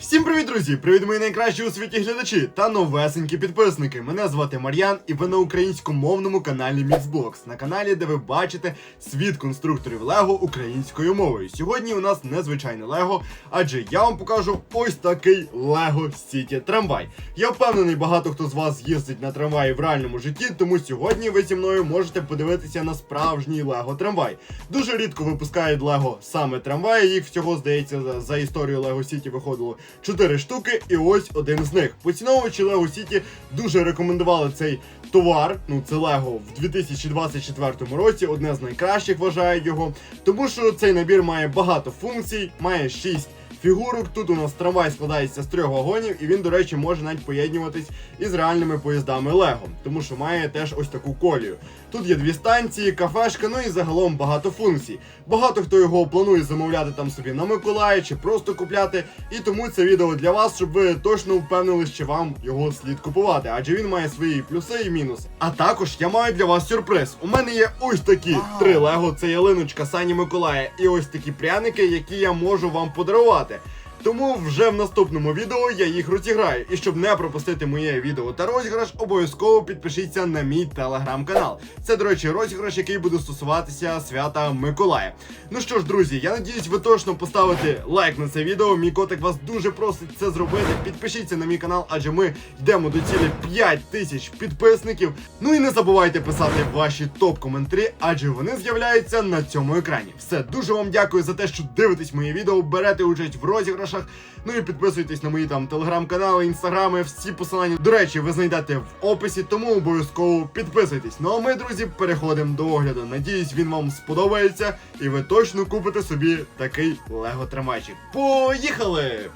Всім привіт, друзі! Привіт, мої найкращі у світі глядачі та новесенькі підписники. Мене звати Мар'ян, і ви на українськомовному каналі Міцблокс, на каналі, де ви бачите світ конструкторів Лего українською мовою. Сьогодні у нас незвичайне Лего, адже я вам покажу ось такий Лего Сіті трамвай. Я впевнений, багато хто з вас їздить на трамваї в реальному житті, тому сьогодні ви зі мною можете подивитися на справжній Лего трамвай. Дуже рідко випускають Лего саме трамваї. Їх всього здається за, історію Лего Сіті виходило 4 штуки, і ось один з них. Поціновувачі Lego Сіті дуже рекомендували цей товар. Ну це Лего в 2024 році. Одне з найкращих вважають його, тому що цей набір має багато функцій, має 6 фігурок. Тут у нас трамвай складається з трьох вагонів, і він, до речі, може навіть поєднуватись із реальними поїздами Лего, тому що має теж ось таку колію. Тут є дві станції, кафешка, ну і загалом багато функцій. Багато хто його планує замовляти там собі на Миколая чи просто купляти. І тому це відео для вас, щоб ви точно впевнились, чи вам його слід купувати, адже він має свої плюси і мінуси. А також я маю для вас сюрприз. У мене є ось такі три Лего: це ялиночка Сані Миколая, і ось такі пряники, які я можу вам подарувати. that. Тому вже в наступному відео я їх розіграю. І щоб не пропустити моє відео та розіграш, обов'язково підпишіться на мій телеграм-канал. Це, до речі, розіграш, який буде стосуватися свята Миколая. Ну що ж, друзі, я надіюсь, ви точно поставите лайк на це відео. Мій котик вас дуже просить це зробити. Підпишіться на мій канал, адже ми йдемо до цілі 5 тисяч підписників. Ну і не забувайте писати ваші топ-коментарі, адже вони з'являються на цьому екрані. Все, дуже вам дякую за те, що дивитесь мої відео, берете участь в розіграшах. Ну і підписуйтесь на мої там телеграм-канали, інстаграми, всі посилання. До речі, ви знайдете в описі, тому обов'язково підписуйтесь. Ну а ми, друзі, переходимо до огляду. Надіюсь, він вам сподобається, і ви точно купите собі такий лего-тримачик. Поїхали!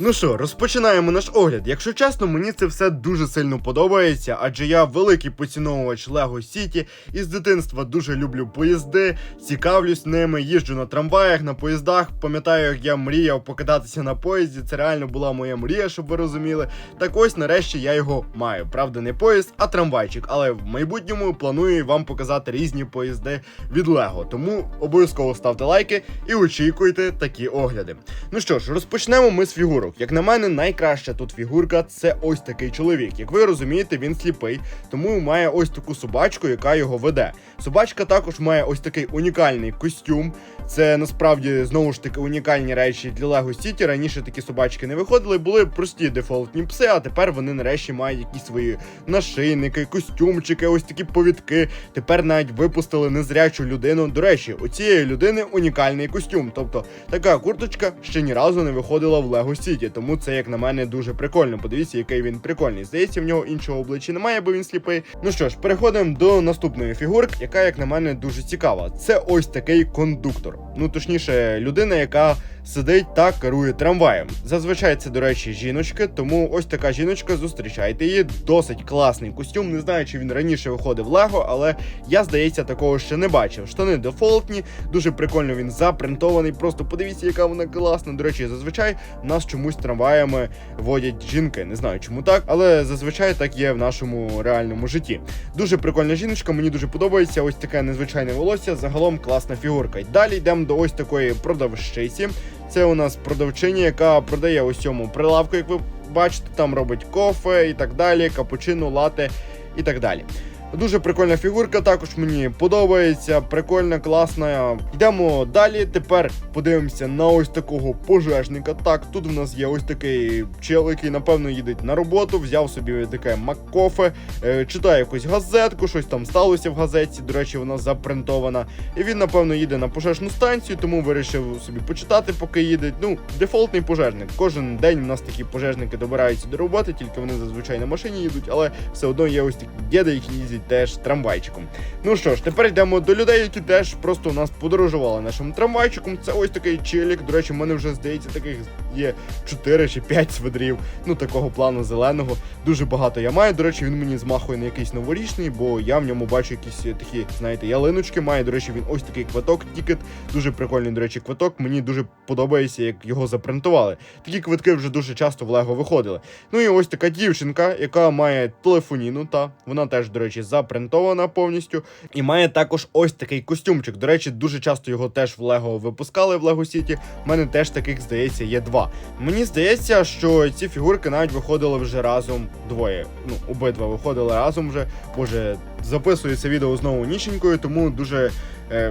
Ну що, розпочинаємо наш огляд. Якщо чесно, мені це все дуже сильно подобається, адже я великий поціновувач Lego City і з дитинства дуже люблю поїзди, цікавлюсь ними, їжджу на трамваях, на поїздах. Пам'ятаю, як я мріяв покататися на поїзді. Це реально була моя мрія, щоб ви розуміли. Так ось нарешті я його маю. Правда, не поїзд, а трамвайчик. Але в майбутньому планую вам показати різні поїзди від Lego. Тому обов'язково ставте лайки і очікуйте такі огляди. Ну що ж, розпочнемо ми з фігурок. Як на мене, найкраща тут фігурка це ось такий чоловік. Як ви розумієте, він сліпий, тому має ось таку собачку, яка його веде. Собачка також має ось такий унікальний костюм. Це насправді знову ж таки унікальні речі для Lego City. Раніше такі собачки не виходили, були прості дефолтні пси, а тепер вони нарешті мають якісь свої нашийники, костюмчики, ось такі повідки. Тепер навіть випустили незрячу людину. До речі, у цієї людини унікальний костюм. Тобто така курточка ще ні разу не виходила в Lego City, тому це, як на мене, дуже прикольно. Подивіться, який він прикольний. Здається, в нього іншого обличчя немає, бо він сліпий. Ну що ж, переходимо до наступної фігурки, яка, як на мене, дуже цікава. Це ось такий кондуктор. Ну точніше, людина, яка сидить та керує трамваєм. Зазвичай це, до речі, жіночки, тому ось така жіночка, зустрічайте її. Досить класний костюм. Не знаю, чи він раніше виходив Лего, але я, здається, такого ще не бачив. Штани дефолтні, дуже прикольно він запринтований. Просто подивіться, яка вона класна. До речі, зазвичай в нас чомусь трамваями водять жінки. Не знаю, чому так, але зазвичай так є в нашому реальному житті. Дуже прикольна жіночка, мені дуже подобається. Ось таке незвичайне волосся. Загалом класна фігурка. Далі йдемо до ось такої продавщиці. Це у нас продавчиня, яка продає ось цьому прилавку, як ви бачите, там робить кофе і так далі, капучино, лате і так далі. Дуже прикольна фігурка, також мені подобається, прикольна, класна. Йдемо далі. Тепер подивимося на ось такого пожежника. Так, тут в нас є ось такий чел, який, напевно, їде на роботу, взяв собі таке маккофе, е, читає якусь газетку, щось там сталося в газетці. До речі, вона запринтована. І він, напевно, їде на пожежну станцію, тому вирішив собі почитати, поки їде. Ну, дефолтний пожежник. Кожен день у нас такі пожежники добираються до роботи, тільки вони зазвичай на машині їдуть, але все одно є ось такі діди, які їздять теж трамвайчиком. Ну що ж, тепер йдемо до людей, які теж просто у нас подорожували нашим трамвайчиком. Це ось такий челік. До речі, в мене вже здається таких є 4 чи 5 свидрів. Ну такого плану зеленого. Дуже багато я маю. До речі, він мені змахує на якийсь новорічний, бо я в ньому бачу якісь такі, знаєте, ялиночки має. До речі, він ось такий квиток, тікет. Дуже прикольний, до речі, квиток. Мені дуже подобається, як його запринтували. Такі квитки вже дуже часто в Лего виходили. Ну і ось така дівчинка, яка має телефоніну, та вона теж, до речі, запринтована повністю. І має також ось такий костюмчик. До речі, дуже часто його теж в Лего випускали в Лего Сіті. У мене теж таких, здається, є два. Мені здається, що ці фігурки навіть виходили вже разом двоє. Ну, обидва виходили разом вже. Боже, записую це відео знову ніченькою, тому дуже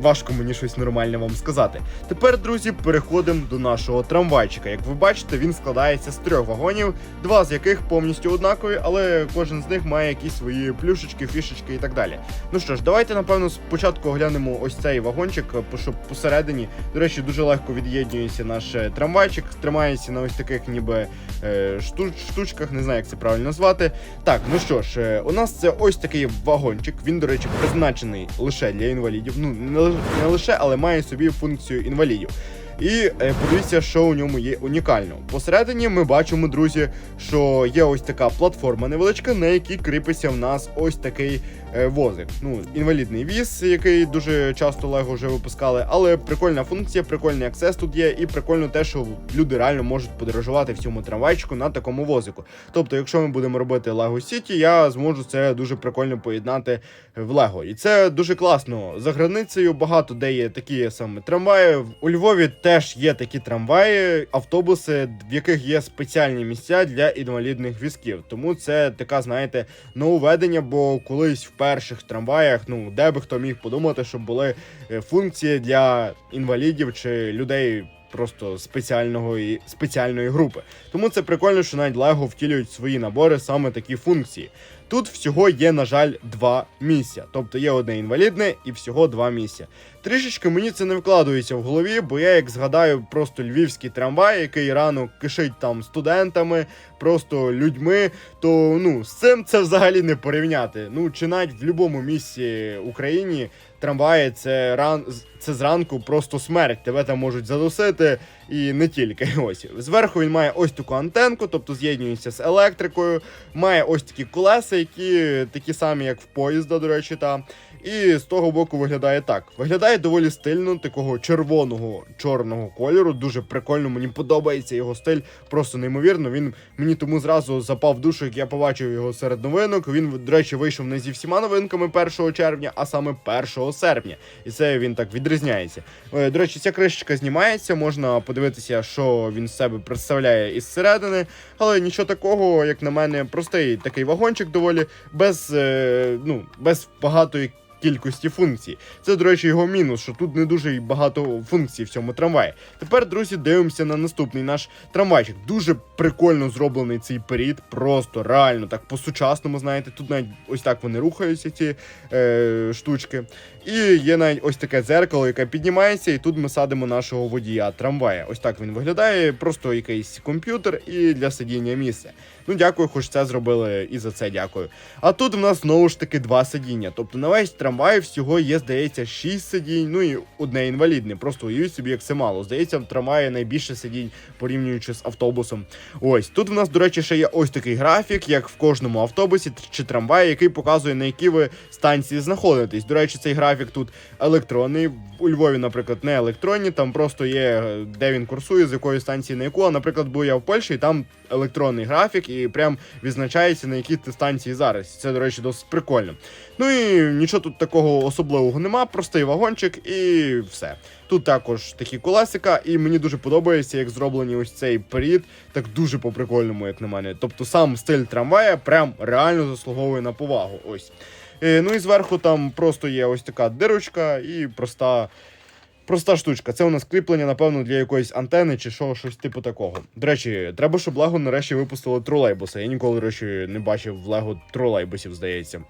важко мені щось нормальне вам сказати. Тепер, друзі, переходимо до нашого трамвайчика. Як ви бачите, він складається з трьох вагонів, два з яких повністю однакові, але кожен з них має якісь свої плюшечки, фішечки і так далі. Ну що ж, давайте напевно спочатку оглянемо ось цей вагончик, е, щоб посередині. До речі, дуже легко від'єднується наш е, трамвайчик, тримається на ось таких ніби е, штуч, штучках, не знаю, як це правильно назвати. Так, ну що ж, е, у нас це ось такий вагончик. Він, до речі, призначений лише для інвалідів. Ну, не, ли- лише, але має собі функцію інвалідів. І е, подивіться, що у ньому є унікального. Посередині ми бачимо, друзі, що є ось така платформа невеличка, на якій кріпиться в нас ось такий е, возик. Ну, інвалідний віз, який дуже часто Лего вже випускали. Але прикольна функція, прикольний аксес тут є, і прикольно те, що люди реально можуть подорожувати в цьому трамвайчику на такому возику. Тобто, якщо ми будемо робити Лего Сіті, я зможу це дуже прикольно поєднати в Лего. І це дуже класно. За границею багато де є такі саме трамваї. У Львові теж є такі трамваї, автобуси, в яких є спеціальні місця для інвалідних візків. Тому це така, знаєте, нововведення, бо колись в перших трамваях, ну де би хто міг подумати, щоб були е, функції для інвалідів чи людей. Просто спеціального і спеціальної групи. Тому це прикольно, що навіть Лего втілюють свої набори саме такі функції. Тут всього є, на жаль, два місця. Тобто є одне інвалідне і всього два місця. Трішечки мені це не вкладується в голові, бо я як згадаю просто львівський трамвай, який рано кишить там студентами, просто людьми, то ну з цим це взагалі не порівняти. Ну чи навіть в будь-якому місці України трамваї це ран це зранку просто смерть. Тебе там можуть задусити і не тільки. Ось зверху він має ось таку антенку, тобто з'єднується з електрикою. Має ось такі колеса, які такі самі, як в поїзда, до речі, та. І з того боку виглядає так. Виглядає доволі стильно, такого червоного чорного кольору. Дуже прикольно, мені подобається його стиль, просто неймовірно. Він мені тому зразу запав душу, як я побачив його серед новинок. Він, до речі, вийшов не зі всіма новинками 1 червня, а саме 1 серпня. І це він так відрізняється. Е, До речі, ця кришечка знімається, можна подивитися, що він з себе представляє із середини. Але нічого такого, як на мене, простий такий вагончик доволі без, е, ну, без багатої кількості функцій. Це, до речі, його мінус, що тут не дуже багато функцій в цьому трамваї. Тепер, друзі, дивимося на наступний наш трамвайчик. Дуже прикольно зроблений цей період, просто реально так по-сучасному, знаєте, тут навіть ось так вони рухаються, ці е, штучки. І є навіть ось таке дзеркало, яке піднімається, і тут ми садимо нашого водія трамвая. Ось так він виглядає, просто якийсь комп'ютер і для сидіння місце. Ну, дякую, хоч це зробили і за це дякую. А тут в нас знову ж таки два сидіння. Тобто на весь трамвай всього є, здається, 6 сидінь, ну і одне інвалідне. Просто уявіть собі, як це мало. Здається, в трамваї найбільше сидінь порівнюючи з автобусом. Ось тут в нас, до речі, ще є ось такий графік, як в кожному автобусі чи трамваї, який показує, на які ви станції знаходитесь. До речі, цей графік тут електронний. У Львові, наприклад, не електронні, там просто є, е, де він курсує, з якої станції на яку. А, наприклад, був я в Польщі, і там електронний графік, і прям відзначається, на якій ти станції зараз. Це, до речі, досить прикольно. Ну і нічого тут такого особливого нема, простий вагончик і все. Тут також такі колесика, і мені дуже подобається, як зроблені ось цей період, так дуже по-прикольному, як на мене. Тобто сам стиль трамвая прям реально заслуговує на повагу. Ось. Е, ну і зверху там просто є ось така дирочка і проста. Проста штучка. Це у нас кріплення, напевно, для якоїсь антени чи що, щось типу такого. До речі, треба, щоб Лего нарешті випустило тролейбуси. Я ніколи, речі, не бачив в Лего тролейбусів, здається.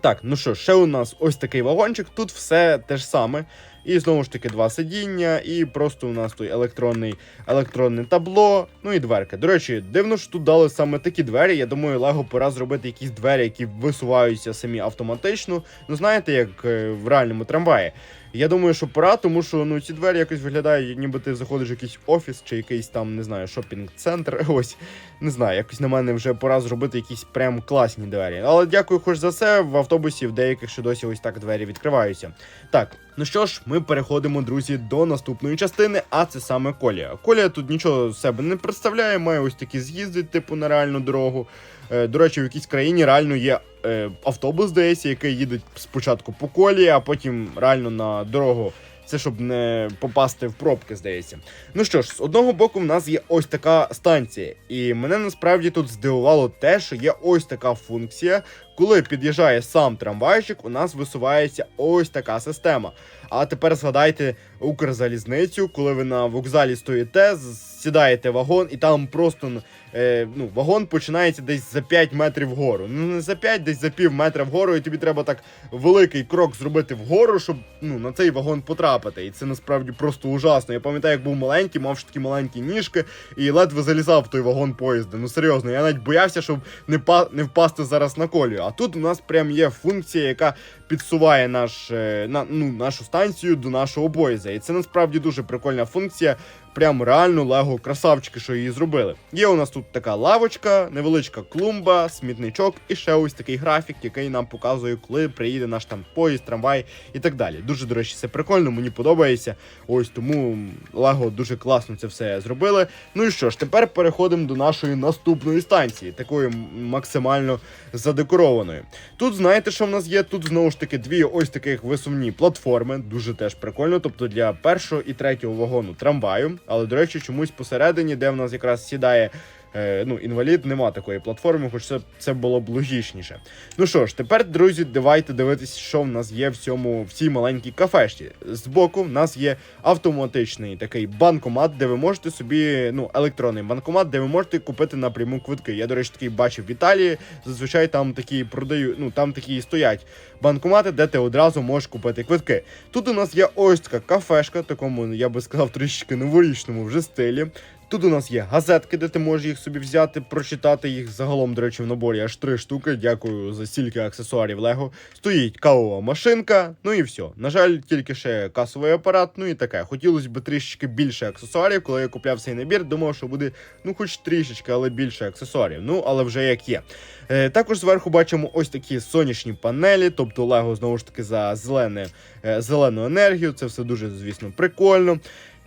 Так, ну що, ще у нас ось такий вагончик. Тут все те ж саме. І знову ж таки два сидіння, і просто у нас тут електронний, електронне табло, ну і дверки. До речі, дивно, що тут дали саме такі двері. Я думаю, Лего пора зробити якісь двері, які висуваються самі автоматично. Ну, знаєте, як е, в реальному трамваї. Я думаю, що пора, тому що ну ці двері якось виглядають, ніби ти заходиш в якийсь офіс чи якийсь там, не знаю, шопінг-центр. Ось не знаю, якось на мене вже пора зробити якісь прям класні двері. Але дякую, хоч за це. В автобусі в деяких ще досі ось так двері відкриваються. Так, ну що ж, ми переходимо, друзі, до наступної частини, а це саме колія. Колія тут нічого себе не представляє, має ось такі з'їзди, типу на реальну дорогу. Е, До речі, в якійсь країні реально є е, автобус, здається, який їде спочатку по колії, а потім реально на дорогу. Це щоб не попасти в пробки, здається. Ну що ж, з одного боку, в нас є ось така станція, і мене насправді тут здивувало те, що є ось така функція. Коли під'їжджає сам трамвайчик, у нас висувається ось така система. А тепер згадайте Укрзалізницю, коли ви на вокзалі стоїте, сідаєте вагон, і там просто е, ну, вагон починається десь за 5 метрів вгору. Ну не за 5, десь за пів метра вгору, і тобі треба так великий крок зробити вгору, щоб ну, на цей вагон потрапити. І це насправді просто ужасно. Я пам'ятаю, як був маленький, мав ще такі маленькі ніжки і ледве залізав в той вагон поїзда. Ну серйозно, я навіть боявся, щоб не, па- не впасти зараз на колію. А тут у нас прям є функція, яка підсуває наш, е, на, ну, нашу станцію до нашого бойза. І це насправді дуже прикольна функція. Прям реально лего красавчики, що її зробили. Є у нас тут така лавочка, невеличка клумба, смітничок і ще ось такий графік, який нам показує, коли приїде наш там поїзд, трамвай і так далі. Дуже, до речі, це прикольно, мені подобається. Ось тому Лего дуже класно це все зробили. Ну і що ж, тепер переходимо до нашої наступної станції, такої максимально задекорованої. Тут знаєте, що в нас є? Тут знову ж таки дві ось таких висувні платформи, дуже теж прикольно. Тобто для першого і третього вагону трамваю. Але до речі, чомусь посередині, де в нас якраз сідає. е, Ну, інвалід, нема такої платформи, хоч це, це було б логічніше. Ну що ж, тепер, друзі, давайте дивитися, що в нас є в цьому в цій маленькій кафешці. Збоку в нас є автоматичний такий банкомат, де ви можете собі, ну, електронний банкомат, де ви можете купити напряму квитки. Я, до речі, такий бачив в Італії. Зазвичай там такі продають, ну там такі стоять банкомати, де ти одразу можеш купити квитки. Тут у нас є ось така кафешка, такому, я би сказав, трішки новорічному вже стилі. Тут у нас є газетки, де ти можеш їх собі взяти, прочитати їх загалом, до речі, в наборі аж три штуки. Дякую за стільки аксесуарів Лего. Стоїть кавова машинка, ну і все. На жаль, тільки ще касовий апарат, ну і таке. Хотілося б трішечки більше аксесуарів. Коли я купляв цей набір, думав, що буде ну хоч трішечки, але більше аксесуарів. Ну, але вже як є. Е, також зверху бачимо ось такі сонячні панелі, тобто Лего знову ж таки за зелене, е, зелену енергію. Це все дуже, звісно, прикольно.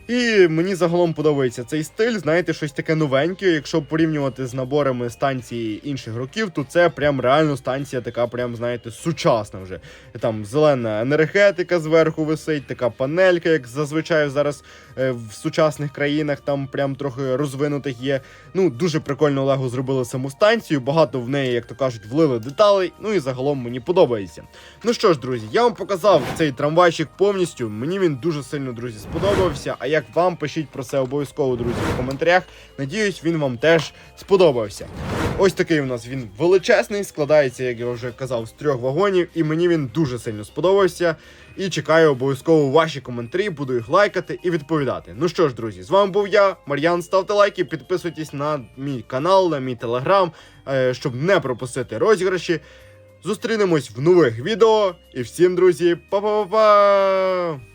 І мені загалом подобається цей стиль. Знаєте, щось таке новеньке. Якщо порівнювати з наборами станції інших років, то це прям реально станція така, прям знаєте, сучасна вже. Там зелена енергетика зверху висить, така панелька, як зазвичай зараз е, в сучасних країнах, там прям трохи розвинутих є. Ну, дуже прикольно Лего зробили саму станцію. Багато в неї, як то кажуть, влили деталей. Ну і загалом мені подобається. Ну що ж, друзі, я вам показав цей трамвайчик повністю. Мені він дуже сильно, друзі, сподобався. А як вам пишіть про це обов'язково, друзі, в коментарях. Надіюсь, він вам теж сподобався. Ось такий у нас він величезний, складається, як я вже казав, з трьох вагонів, і мені він дуже сильно сподобався. І чекаю обов'язково ваші коментарі, буду їх лайкати і відповідати. Ну що ж, друзі, з вами був я, Мар'ян. Ставте лайки, підписуйтесь на мій канал, на мій телеграм, е, щоб не пропустити розіграші. Зустрінемось в нових відео. І всім, друзі, па-па-па-па!